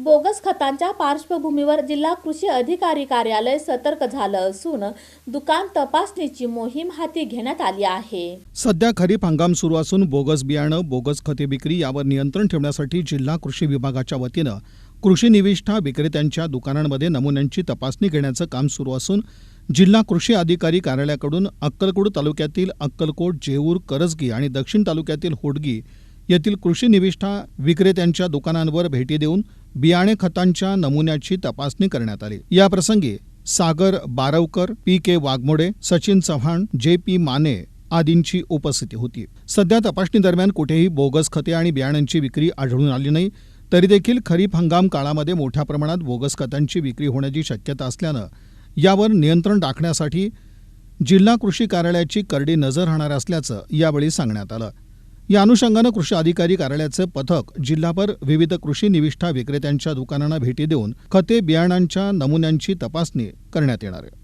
Bogus खतांच्या पार्श्वभूमीवर जिल्हा कृषी अधिकारी कार्यालय सतर्क झालं असून दुकान तपासणीची मोहीम हाती घेण्यात आली आहे. सध्या खरीप हंगाम सुरू असून बोगस बियाणं बोगस खते विक्री यावर नियंत्रण ठेवण्यासाठी जिल्हा कृषी विभागाच्या वतीनं कृषी निविष्ठा विक्रेत्यांच्या दुकानांमध्ये नमुन्यांची तपासणी घेण्याचं काम सुरू असून जिल्हा कृषी अधिकारी कार्यालयाकडून अक्कलकोट तालुक्यातील अक्कलकोट जेऊर करजगी आणि दक्षिण तालुक्यातील होडगी येथील कृषी निविष्ठा विक्रेत्यांच्या दुकानांवर भेटी देऊन बियाणे खतांच्या नमुन्याची तपासणी करण्यात आली. याप्रसंगी Sagar Barvakar P K Waghmode Sachin Chavan J P Mane आदींची उपस्थिती होती. सध्या तपासणी दरम्यान कुठेही बोगस खते आणि बियाण्यांची विक्री आढळून आली नाही तरी देखील खरीप हंगाम काळामध्ये मोठ्या प्रमाणात बोगस खतांची विक्री होण्याची शक्यता असल्यानं यावर नियंत्रण राखण्यासाठी जिल्हा कृषी कार्यालयाची करडी नजर राहणार असल्याचं यावेळी सांगण्यात आलं. या अनुषंगानं कृषी अधिकारी कार्यालयाचे पथक जिल्हाभर विविध कृषी निविष्ठा विक्रेत्यांच्या दुकानांना भेटी देऊन खते बियाणांच्या नमुन्यांची तपासणी करण्यात येणार आहे.